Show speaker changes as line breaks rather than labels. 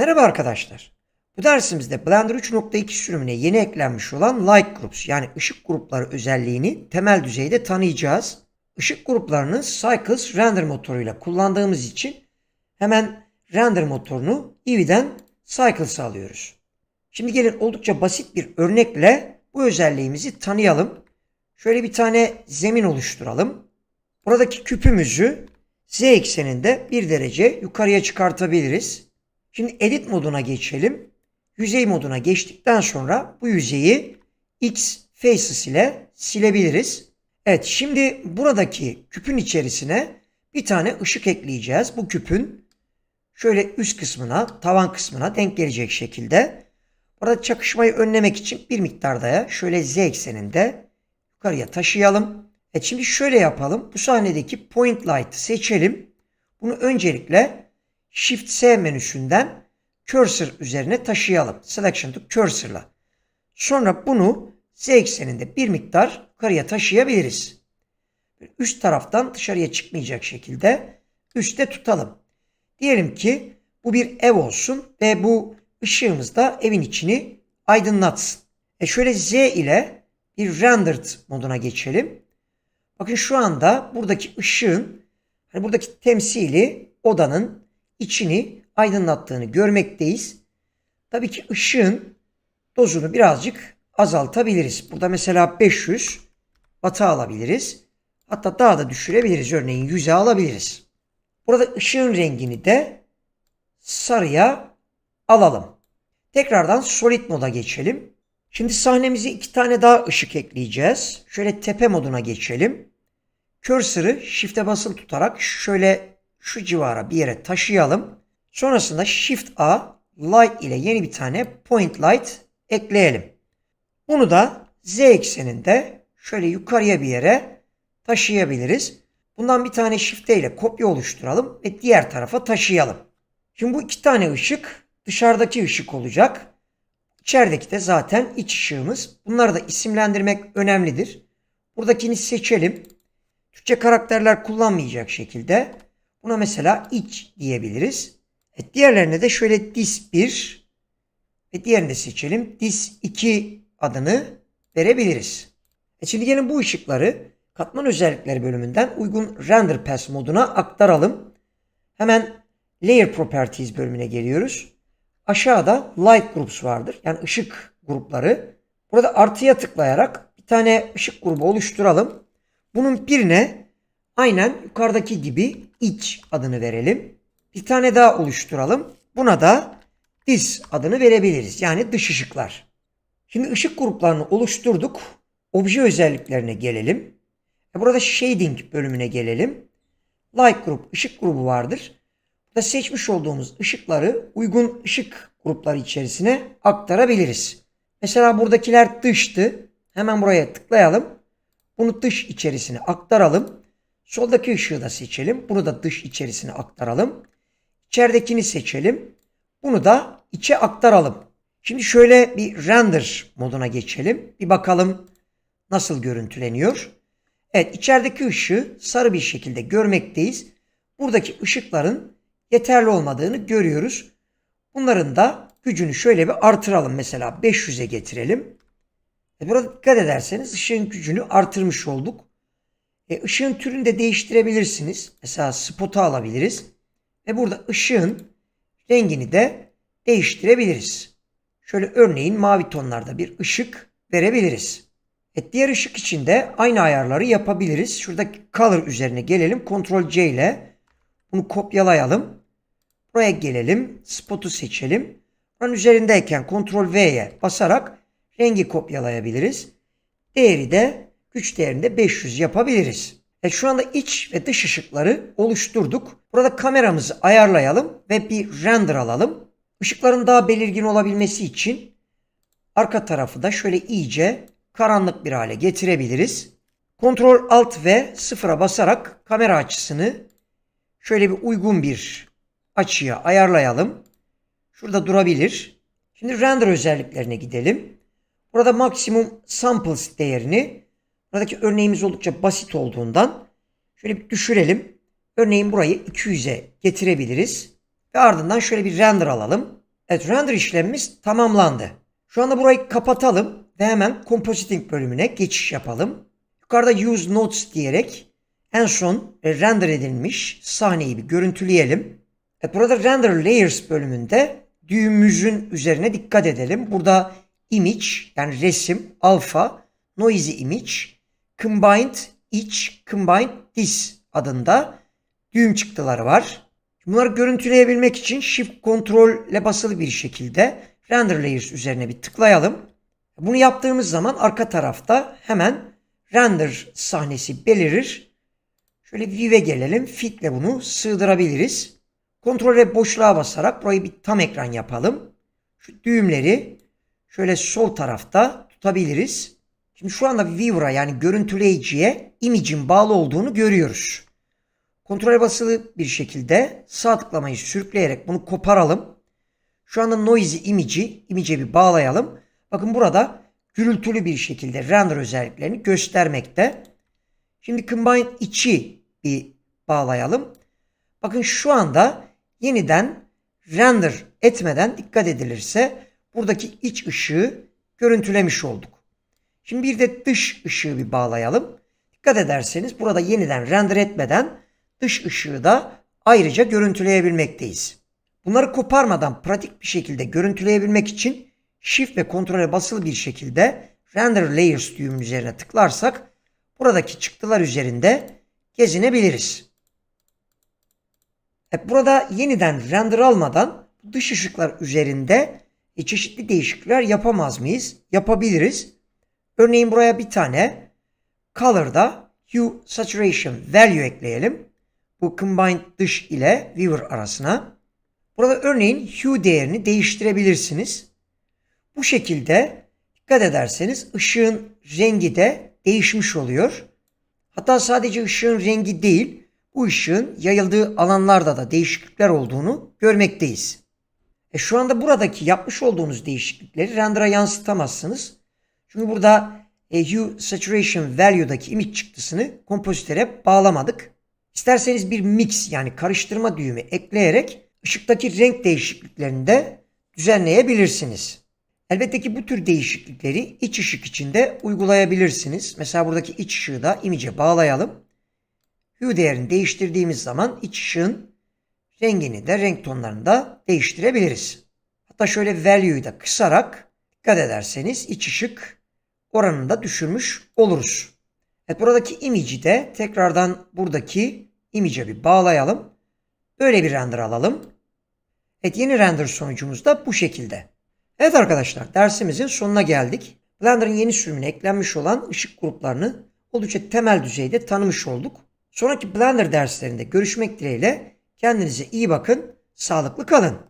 Merhaba arkadaşlar. Bu dersimizde Blender 3.2 sürümüne yeni eklenmiş olan Light Groups yani ışık grupları özelliğini temel düzeyde tanıyacağız. Işık gruplarını Cycles render motoruyla kullandığımız için hemen render motorunu Eevee'den Cycles'a alıyoruz. Şimdi gelin oldukça basit bir örnekle bu özelliğimizi tanıyalım. Şöyle bir tane zemin oluşturalım. Buradaki küpümüzü z ekseninde bir derece yukarıya çıkartabiliriz. Şimdi edit moduna geçelim. Yüzey moduna geçtikten sonra bu yüzeyi X faces ile silebiliriz. Evet şimdi buradaki küpün içerisine bir tane ışık ekleyeceğiz. Bu küpün şöyle üst kısmına, tavan kısmına denk gelecek şekilde. Burada çakışmayı önlemek için bir miktar daha şöyle z ekseninde yukarıya taşıyalım. Evet şimdi şöyle yapalım. Bu sahnedeki point light'ı seçelim. Bunu öncelikle Shift S menüsünden cursor üzerine taşıyalım. Selection to cursor'la. Sonra bunu Z ekseninde bir miktar yukarıya taşıyabiliriz. Üst taraftan dışarıya çıkmayacak şekilde üstte tutalım. Diyelim ki bu bir ev olsun ve bu ışığımız da evin içini aydınlatsın. E şöyle Z ile bir rendered moduna geçelim. Bakın şu anda buradaki ışığın hani buradaki temsili odanın içini aydınlattığını görmekteyiz. Tabii ki ışığın dozunu birazcık azaltabiliriz. Burada mesela 500 batı alabiliriz. Hatta daha da düşürebiliriz. Örneğin 100'e alabiliriz. Burada ışığın rengini de sarıya alalım. Tekrardan solid moda geçelim. Şimdi sahnemize iki tane daha ışık ekleyeceğiz. Şöyle tepe moduna geçelim. Cursor'ı shift'e basılı tutarak şöyle şu civara bir yere taşıyalım. Sonrasında Shift A Light ile yeni bir tane Point Light ekleyelim. Bunu da Z ekseninde şöyle yukarıya bir yere taşıyabiliriz. Bundan bir tane Shift A ile kopya oluşturalım ve diğer tarafa taşıyalım. Şimdi bu iki tane ışık dışarıdaki ışık olacak. İçerideki de zaten iç ışığımız. Bunları da isimlendirmek önemlidir. Buradakini seçelim. Türkçe karakterler kullanmayacak şekilde Buna mesela iç diyebiliriz. E, diğerlerine de şöyle dis 1 ve diğerini de seçelim. Dis 2 adını verebiliriz. E şimdi gelin bu ışıkları katman özellikleri bölümünden uygun render path moduna aktaralım. Hemen layer properties bölümüne geliyoruz. Aşağıda light groups vardır. Yani ışık grupları. Burada artıya tıklayarak bir tane ışık grubu oluşturalım. Bunun birine aynen yukarıdaki gibi iç adını verelim. Bir tane daha oluşturalım. Buna da dis adını verebiliriz. Yani dış ışıklar. Şimdi ışık gruplarını oluşturduk. Obje özelliklerine gelelim. E, burada shading bölümüne gelelim. Light group ışık grubu vardır. Burada seçmiş olduğumuz ışıkları uygun ışık grupları içerisine aktarabiliriz. Mesela buradakiler dıştı. Hemen buraya tıklayalım. Bunu dış içerisine aktaralım. Soldaki ışığı da seçelim. Bunu da dış içerisine aktaralım. İçeridekini seçelim. Bunu da içe aktaralım. Şimdi şöyle bir render moduna geçelim. Bir bakalım nasıl görüntüleniyor. Evet içerideki ışığı sarı bir şekilde görmekteyiz. Buradaki ışıkların yeterli olmadığını görüyoruz. Bunların da gücünü şöyle bir artıralım. Mesela 500'e getirelim. E burada dikkat ederseniz ışığın gücünü artırmış olduk. E, ışığın türünü de değiştirebilirsiniz. Mesela spot'u alabiliriz. Ve burada ışığın rengini de değiştirebiliriz. Şöyle örneğin mavi tonlarda bir ışık verebiliriz. E, diğer ışık için de aynı ayarları yapabiliriz. Şuradaki color üzerine gelelim. Ctrl C ile bunu kopyalayalım. Buraya gelelim. Spot'u seçelim. Buranın üzerindeyken Ctrl V'ye basarak rengi kopyalayabiliriz. Değeri de güç değerinde 500 yapabiliriz. E şu anda iç ve dış ışıkları oluşturduk. Burada kameramızı ayarlayalım ve bir render alalım. Işıkların daha belirgin olabilmesi için arka tarafı da şöyle iyice karanlık bir hale getirebiliriz. Ctrl Alt ve sıfıra basarak kamera açısını şöyle bir uygun bir açıya ayarlayalım. Şurada durabilir. Şimdi render özelliklerine gidelim. Burada maksimum samples değerini Buradaki örneğimiz oldukça basit olduğundan şöyle bir düşürelim. Örneğin burayı 200'e getirebiliriz. Ve ardından şöyle bir render alalım. Evet render işlemimiz tamamlandı. Şu anda burayı kapatalım ve hemen compositing bölümüne geçiş yapalım. Yukarıda use notes diyerek en son render edilmiş sahneyi bir görüntüleyelim. Evet burada render layers bölümünde düğümümüzün üzerine dikkat edelim. Burada image yani resim, alpha, noisy image, combined iç, combined this adında düğüm çıktıları var. Bunları görüntüleyebilmek için Shift Ctrl ile basılı bir şekilde Render Layers üzerine bir tıklayalım. Bunu yaptığımız zaman arka tarafta hemen render sahnesi belirir. Şöyle View'e gelelim. Fit ile bunu sığdırabiliriz. Ctrl ve boşluğa basarak burayı bir tam ekran yapalım. Şu düğümleri şöyle sol tarafta tutabiliriz. Şimdi şu anda Viewer'a yani görüntüleyiciye image'in bağlı olduğunu görüyoruz. Kontrole basılı bir şekilde sağ tıklamayı sürükleyerek bunu koparalım. Şu anda noisy image'i image'e bir bağlayalım. Bakın burada gürültülü bir şekilde render özelliklerini göstermekte. Şimdi combine içi bir bağlayalım. Bakın şu anda yeniden render etmeden dikkat edilirse buradaki iç ışığı görüntülemiş olduk. Şimdi bir de dış ışığı bir bağlayalım. Dikkat ederseniz burada yeniden render etmeden dış ışığı da ayrıca görüntüleyebilmekteyiz. Bunları koparmadan pratik bir şekilde görüntüleyebilmek için Shift ve Ctrl'e basılı bir şekilde Render Layers düğümün üzerine tıklarsak buradaki çıktılar üzerinde gezinebiliriz. Evet, burada yeniden render almadan dış ışıklar üzerinde çeşitli değişiklikler yapamaz mıyız? Yapabiliriz. Örneğin buraya bir tane Color'da Hue Saturation Value ekleyelim. Bu Combined dış ile Viewer arasına. Burada örneğin Hue değerini değiştirebilirsiniz. Bu şekilde dikkat ederseniz ışığın rengi de değişmiş oluyor. Hatta sadece ışığın rengi değil, bu ışığın yayıldığı alanlarda da değişiklikler olduğunu görmekteyiz. E şu anda buradaki yapmış olduğunuz değişiklikleri render'a yansıtamazsınız. Çünkü burada e, Hue Saturation Value'daki image çıktısını kompozitöre bağlamadık. İsterseniz bir mix yani karıştırma düğümü ekleyerek ışıktaki renk değişikliklerini de düzenleyebilirsiniz. Elbette ki bu tür değişiklikleri iç ışık içinde uygulayabilirsiniz. Mesela buradaki iç ışığı da image'e bağlayalım. Hue değerini değiştirdiğimiz zaman iç ışığın rengini de renk tonlarını da değiştirebiliriz. Hatta şöyle value'yu da kısarak dikkat ederseniz iç ışık oranını da düşürmüş oluruz. Evet buradaki image'i de tekrardan buradaki image'e bir bağlayalım. Böyle bir render alalım. Evet yeni render sonucumuz da bu şekilde. Evet arkadaşlar dersimizin sonuna geldik. Blender'ın yeni sürümüne eklenmiş olan ışık gruplarını oldukça temel düzeyde tanımış olduk. Sonraki Blender derslerinde görüşmek dileğiyle kendinize iyi bakın, sağlıklı kalın.